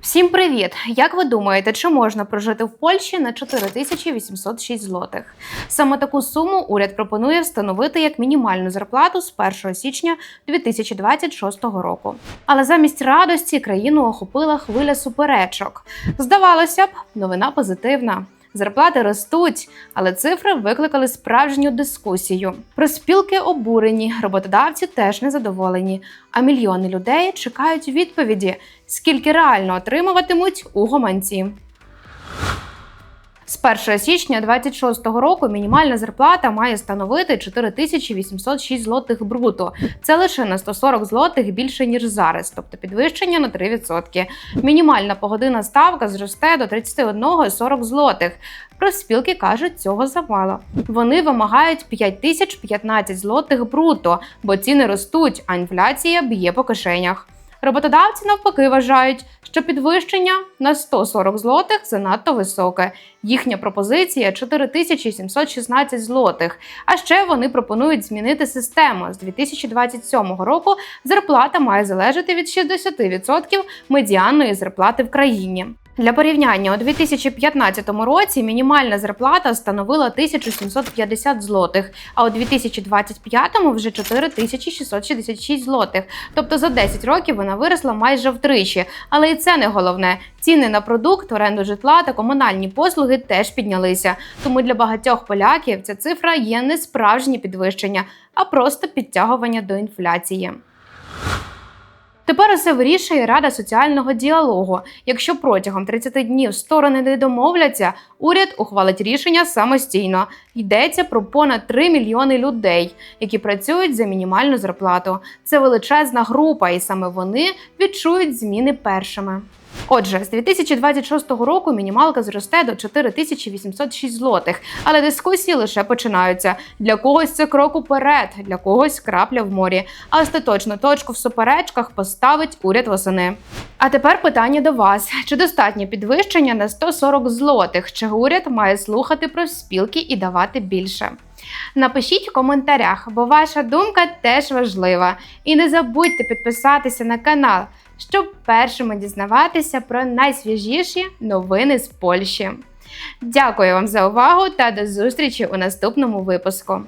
Всім привіт! Як ви думаєте, чи можна прожити в Польщі на 4806 злотих? Саме таку суму уряд пропонує встановити як мінімальну зарплату з 1 січня 2026 року. Але замість радості країну охопила хвиля суперечок. Здавалося б, новина позитивна. Зарплати ростуть, але цифри викликали справжню дискусію. Проспілки обурені, роботодавці теж незадоволені. А мільйони людей чекають відповіді, скільки реально отримуватимуть у гоманці. З 1 січня 2026 року мінімальна зарплата має становити 4806 злотих бруто. Це лише на 140 злотих більше ніж зараз, тобто підвищення на 3%. Мінімальна погодинна ставка зросте до 31,40 злотих. Профспілки кажуть, цього замало. Вони вимагають 5015 злотих бруто, бо ціни ростуть, а інфляція б'є по кишенях. Роботодавці навпаки вважають, що підвищення на 140 злотих занадто високе. Їхня пропозиція 4716 злотих. А ще вони пропонують змінити систему. З 2027 року зарплата має залежати від 60% медіанної зарплати в країні. Для порівняння у 2015 році мінімальна зарплата становила 1750 злотих, а у 2025 вже 4666 злотих. Тобто за 10 років вона виросла майже втричі. Але і це не головне. Ціни на продукт, оренду житла та комунальні послуги теж піднялися. Тому для багатьох поляків ця цифра є не справжнє підвищення, а просто підтягування до інфляції. Тепер усе вирішує Рада соціального діалогу. Якщо протягом 30 днів сторони не домовляться, уряд ухвалить рішення самостійно. Йдеться про понад 3 мільйони людей, які працюють за мінімальну зарплату. Це величезна група, і саме вони відчують зміни першими. Отже, з 2026 року мінімалка зросте до 4806 злотих, але дискусії лише починаються. Для когось це крок уперед, для когось крапля в морі. А остаточну точку в суперечках поставить уряд восени. А тепер питання до вас: чи достатнє підвищення на 140 злотих? Чи уряд має слухати про спілки і давати більше? Напишіть в коментарях, бо ваша думка теж важлива. І не забудьте підписатися на канал, щоб першими дізнаватися про найсвіжіші новини з Польщі. Дякую вам за увагу та до зустрічі у наступному випуску.